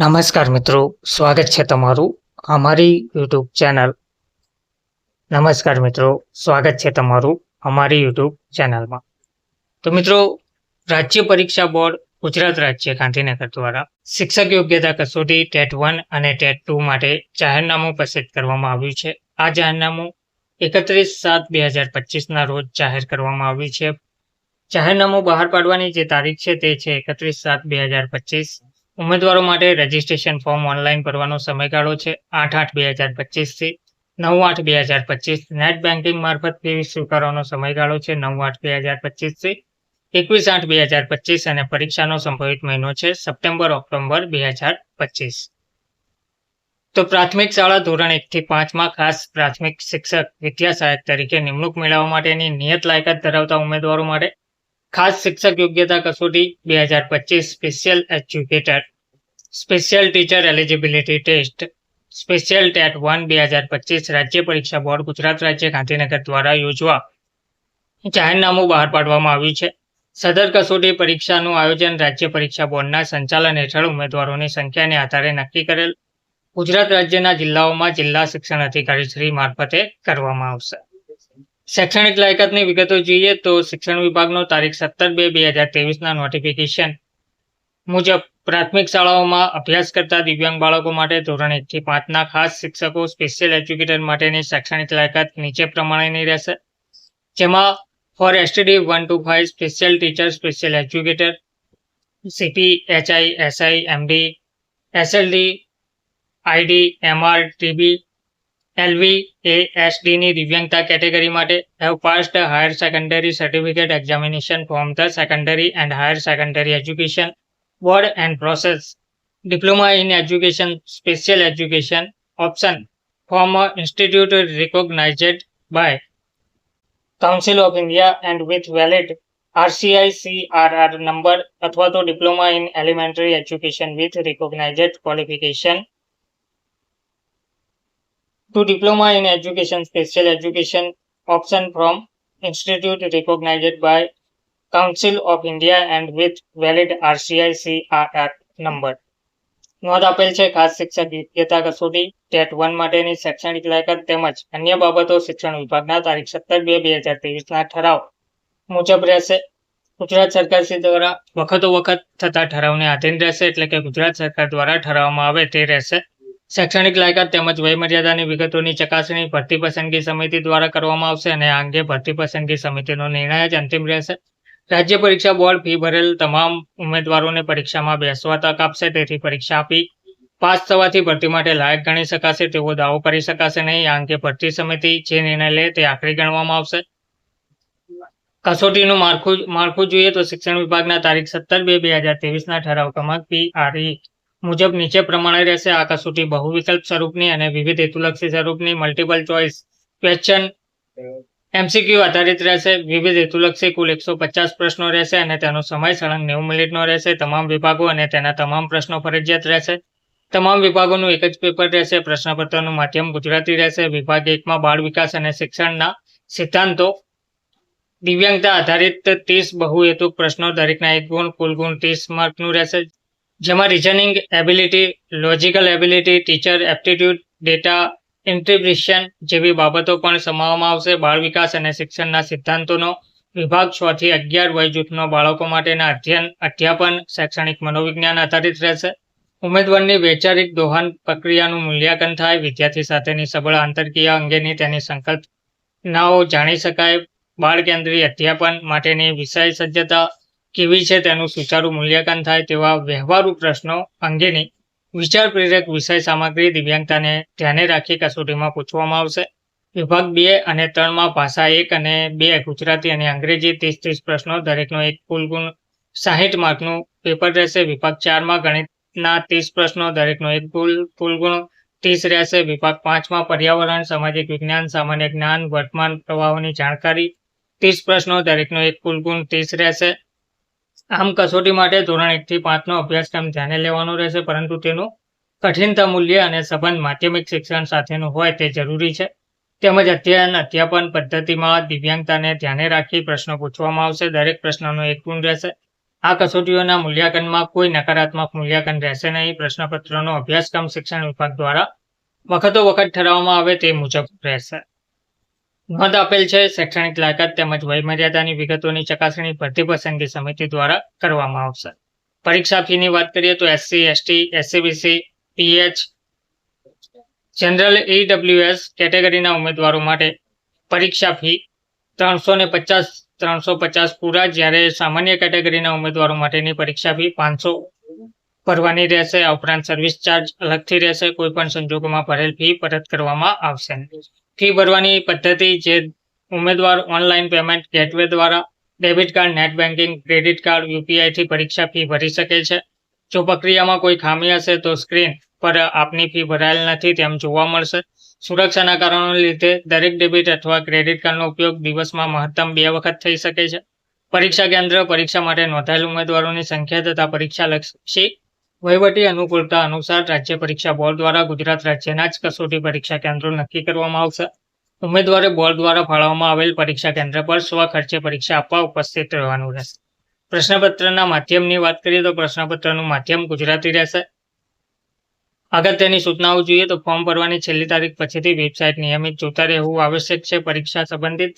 નમસ્કાર મિત્રો, સ્વાગત છે તમારું અમારી યુટ્યુબ ચેનલ. નમસ્કાર મિત્રો, સ્વાગત છે તમારું અમારી યુટ્યુબ ચેનલમાં. તો મિત્રો, રાજ્ય પરીક્ષા બોર્ડ ગુજરાત રાજ્ય ગાંધીનગર દ્વારા શિક્ષક યોગ્યતા કસોટી ટેટ વન અને ટેટ ટુ માટે જાહેરનામું પ્રસિદ્ધ કરવામાં આવ્યું છે. આ જાહેરનામું એકત્રીસ સાત બે હજાર પચીસના રોજ જાહેર કરવામાં આવ્યું છે. જાહેરનામું બહાર પાડવાની જે તારીખ છે તે છે એકત્રીસ સાત બે હજાર પચીસ. ઉમેદવારો માટે રજીસ્ટ્રેશન ફોર્મ ઓનલાઈન ભરવાનો સમયગાળો છે આઠ આઠ બે હજાર પચીસથી નવ આઠ બે હજાર પચીસ. નેટ બેન્કિંગ મારફત ફી સ્વીકારવાનો સમયગાળો છે નવ આઠ બે હજાર પચીસથી એકવીસ આઠ બે હજાર પચીસ અને પરીક્ષાનો સંભવિત મહિનો છે સપ્ટેમ્બર ઓક્ટોબર બે હજાર પચીસ. તો પ્રાથમિક શાળા ધોરણ એકથી પાંચમાં ખાસ પ્રાથમિક શિક્ષક વિદ્યા સહાયક તરીકે નિમણૂક મેળવવા માટેની નિયત લાયકાત ધરાવતા ઉમેદવારો માટે ખાસ શિક્ષક યોગ્યતા કસોટી બે હજાર પચીસ special educator special teacher eligibility test, special TET one બે હજાર પચીસ રાજ્ય પરીક્ષા બોર્ડ ગુજરાત રાજ્ય ગાંધીનગર દ્વારા યોજવા જાહેરનામું બહાર પાડવામાં આવ્યું છે. સદર કસોટી પરીક્ષાનું આયોજન રાજ્ય પરીક્ષા બોર્ડના સંચાલન હેઠળ ઉમેદવારોની સંખ્યાને આધારે નક્કી કરેલ ગુજરાત રાજ્યના જિલ્લાઓમાં જિલ્લા શિક્ષણ અધિકારી શ્રી મારફતે કરવામાં આવશે. શૈક્ષણિક લાયકાતની વિગતો જોઈએ તો શિક્ષણ વિભાગનો તારીખ સત્તર બે બે હજાર ત્રેવીસના નોટિફિકેશન મુજબ પ્રાથમિક શાળાઓમાં અભ્યાસ કરતા દિવ્યાંગ બાળકો માટે ધોરણ એકથી પાંચના ખાસ શિક્ષકો સ્પેશિયલ એજ્યુકેટર માટેની શૈક્ષણિક લાયકાત નીચે પ્રમાણેની રહેશે. જેમાં for STD one to five special teacher special educator CP HI SI MD SLD ID MR TB LV A એસડીની દિવ્યાંગતા કેટેગરી માટે have passed higher secondary certificate examination from the secondary and higher secondary education board and process diploma in education special education option from institute recognised by council of India and with valid RCI CRR number અથવા તો diploma in elementary education with recognised qualification to diploma in education special education option from institute recognized by council of India and with valid rci number નોંધ આપેલ છે ખાસ શિક્ષક યોગ્યતા કસોટી TET one માટેની શૈક્ષણિક લાયકાત તેમજ અન્ય બાબતો શિક્ષણ વિભાગના તારીખ સત્તર બે બે હજાર ત્રેવીસના ઠરાવ મુજબ રહેશે. ગુજરાત સરકાર શ્રી દ્વારા વખતો વખત થતા ઠરાવને આધીન રહેશે એટલે કે ગુજરાત સરકાર દ્વારા ઠરાવવામાં આવે તે રહેશે. શૈક્ષણિક લાયકાત તેમજ વયમર્યાદાની વિગતોની ચકાસણી ભરતી પસંદગી સમિતિ દ્વારા કરવામાં આવશે અને આ અંગે ભરતી પસંદગી સમિતિનો નિર્ણય જ અંતિમ રહેશે. રાજ્ય પરીક્ષા બોર્ડ ફી ભરેલ તમામ ઉમેદવારોને પરીક્ષામાં બેસવા તક આપશે, તેથી પરીક્ષા આપી પાસ થવાથી ભરતી માટે લાયક ગણી શકાશે તેવો દાવો કરી શકાશે નહીં. આ અંગે ભરતી સમિતિ જે નિર્ણય લે તે આખરી ગણવામાં આવશે. કસોટીનું માળખું માળખું જોઈએ તો શિક્ષણ વિભાગના તારીખ સત્તર બે બે હજાર ત્રેવીસના ઠરાવ ક્રમાંક પી આરઈ મુજબ નીચે પ્રમાણે રહેશે. આ કસોટી બહુવિકલ્પ સ્વરૂપની અને વિવિધ હેતુલક્ષી સ્વરૂપની મલ્ટિપલ ચોઇસ ક્વેશ્ચન એમસીક્યુ આધારિત રહેશે, વિવિધ હેતુલક્ષી કુલ એકસો પચાસ પ્રશ્નો રહેશે અને તેનો સમય સળંગ નેવું મિનિટનો રહેશે. તમામ વિભાગો અને તેના તમામ પ્રશ્નો ફરજિયાત રહેશે. તમામ વિભાગોનું એક જ પેપર રહેશે, પ્રશ્નપત્રનું માધ્યમ ગુજરાતી રહેશે. વિભાગ એકમાં બાળ વિકાસ અને શિક્ષણના સિદ્ધાંતો. દિવ્યાંગતા આધારિત ત્રીસ બહુહેતુક પ્રશ્નો, દરેકના એક ગુણ, કુલ ગુણ ત્રીસ માર્કનું રહેશે. જેમાં reasoning ability logical ability teacher aptitude data interpretation જેવી બાબતો પણ સમાવવામાં આવશે. બાળ વિકાસ અને શિક્ષણના સિદ્ધાંતોનો વિભાગ છ થી અગિયાર વય જૂથનો બાળકો માટેના અધ્યયન, અધ્યાપન, શૈક્ષણિક મનોવિજ્ઞાન આધારિત રહેશે. ઉમેદવારની વૈચારિક દોહન પ્રક્રિયાનું મૂલ્યાંકન થાય. વિદ્યાર્થી સાથેની સબળ આંતરક્રિયા અંગેની તેની સંકલ્પનાઓ જાણી શકાય. બાળ કેન્દ્રીય અધ્યાપન માટેની વિષય સજ્જતા કેવી છે તેનું સુચારુ મૂલ્યાંકન થાય તેવા વ્યવહારુ પ્રશ્નો અંગેની વિચાર પ્રેરક વિષય સામગ્રી દિવ્યાંગતાને ધ્યાને રાખી કસોટીમાં પૂછવામાં આવશે. વિભાગ બે અને ત્રણમાં ભાષા એક અને બે, ગુજરાતી અને અંગ્રેજી ત્રીસ ત્રીસ પ્રશ્નો, દરેકનો એક કુલ ગુણ સાહીઠ માર્કનું પેપર રહેશે. વિભાગ ચારમાં ગણિતના ત્રીસ પ્રશ્નો, દરેકનો એક કુલ કુલ ગુણ ત્રીસ રહેશે. વિભાગ પાંચમાં પર્યાવરણ, સામાજિક વિજ્ઞાન, સામાન્ય જ્ઞાન, વર્તમાન પ્રવાહોની જાણકારી ત્રીસ પ્રશ્નો, દરેકનો એક કુલ ગુણ ત્રીસ રહેશે. આમ કસોટી માટે ધોરણ એકથી પાંચનો અભ્યાસક્રમ ધ્યાને લેવાનો રહેશે, પરંતુ તેનું કઠિનતા મૂલ્ય અને સંબંધ માધ્યમિક શિક્ષણ સાથેનું હોય તે જરૂરી છે. તેમજ અધ્યયન અધ્યાપન પદ્ધતિમાં દિવ્યાંગતાને ધ્યાને રાખી પ્રશ્નો પૂછવામાં આવશે. દરેક પ્રશ્નનો એક ગુણ રહેશે. આ કસોટીઓના મૂલ્યાંકનમાં કોઈ નકારાત્મક મૂલ્યાંકન રહેશે નહીં. પ્રશ્નપત્રનો અભ્યાસક્રમ શિક્ષણ વિભાગ દ્વારા વખતો વખત ઠરાવવામાં આવે તે મુજબ રહેશે. નોંધ આપેલ છે, શૈક્ષણિક લાયકાત તેમજ વયમર્યાદાની વિગતોની ચકાસણી ભરતી પસંદગી સમિતિ દ્વારા કરવામાં આવશે. પરીક્ષા ફીની વાત કરીએ તો SC, ST, SCBC, PH, general EWS કેટેગરીના ઉમેદવારો માટે પરીક્ષા ફી ત્રણસો ને પચાસ, ત્રણસો પચાસ પૂરા, જ્યારે સામાન્ય કેટેગરીના ઉમેદવારો માટેની પરીક્ષા ફી પાંચસો ભરવાની રહેશે. આ ઉપરાંત સર્વિસ ચાર્જ અલગથી રહેશે. કોઈ પણ સંજોગોમાં ભરેલ ફી પરત કરવામાં આવશે. ફી ભરવાની પદ્ધતિ જે ઉમેદવાર ઓનલાઈન પેમેન્ટ ગેટવે દ્વારા debit card net banking credit card યુપીઆઈથી પરીક્ષા ફી ભરી શકે છે. જો પ્રક્રિયામાં કોઈ ખામી હશે તો સ્ક્રીન પર આપની ફી ભરાયેલ નથી તેમ જોવા મળશે. સુરક્ષાના કારણોને લીધે દરેક ડેબિટ અથવા ક્રેડિટ કાર્ડનો ઉપયોગ દિવસમાં મહત્તમ બે વખત થઈ શકે છે. પરીક્ષા કેન્દ્ર પરીક્ષા માટે નોંધાયેલ ઉમેદવારોની સંખ્યા તથા પરીક્ષા લક્ષી વહીવટી અનુકૂળતા અનુસાર રાજ્ય પરીક્ષા બોર્ડ દ્વારા ગુજરાત રાજ્યના જ કસોટી પરીક્ષા કેન્દ્રો નક્કી કરવામાં આવશે. ઉમેદવારે બોર્ડ દ્વારા ફાળવવામાં આવેલ પરીક્ષા કેન્દ્ર પર સ્વ ખર્ચે પરીક્ષા આપવા ઉપસ્થિત રહેવાનું રહેશે. પ્રશ્નપત્રના માધ્યમની વાત કરીએ તો પ્રશ્નપત્રનું માધ્યમ ગુજરાતી રહેશે. અગત્યની સૂચનાઓ જોઈએ તો ફોર્મ ભરવાની છેલ્લી તારીખ પછીથી વેબસાઇટ નિયમિત જોતા રહેવું આવશ્યક છે. પરીક્ષા સંબંધિત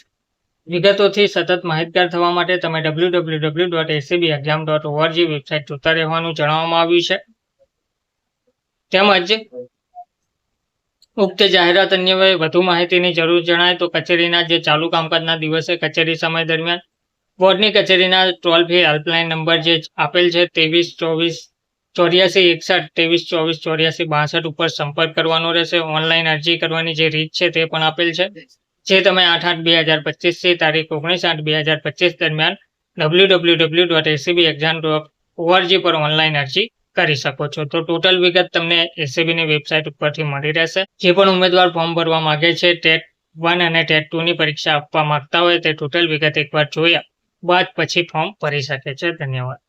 વિગતોથી સતત માહિતગાર થવા માટે તમે W W W dot ACB exam dot ORG website જોતા રહેવાનું જણાવવામાં આવ્યું છે. તેમજ ઉક્ત જાહેરાત અન્ય વધુ માહિતીની જરૂર જણાય તો કચેરીના જે ચાલુ કામકાજના દિવસે કચેરી સમય દરમિયાન બોર્ડની કચેરીના ટોલ ફ્રી હેલ્પલાઇન નંબર જે આપેલ છે ત્રેવીસ ચોવીસ ચોર્યાસી એકસઠ ત્રેવીસ ચોવીસ ચોર્યાસી બાસઠ ઉપર સંપર્ક કરવાનો રહેશે. ઓનલાઈન અરજી કરવાની જે રીત છે તે પણ આપેલ છે. જે તમે આઠ આઠ બે હજાર પચીસથી તારીખ ઓગણીસ આઠ બે હજાર પચીસ દરમિયાન W W W dot ACB exam dot ORG પર ઓનલાઈન અરજી કરી શકો છો. તો ટોટલ વિગત તમને એસીબીની વેબસાઇટ ઉપરથી મળી રહેશે. જે પણ ઉમેદવાર ફોર્મ ભરવા માંગે છે, ટેટ વન અને ટેટ ટુની પરીક્ષા આપવા માંગતા હોય તે ટોટલ વિગત એકવાર જોયા બાદ પછી ફોર્મ ભરી શકે છે. ધન્યવાદ.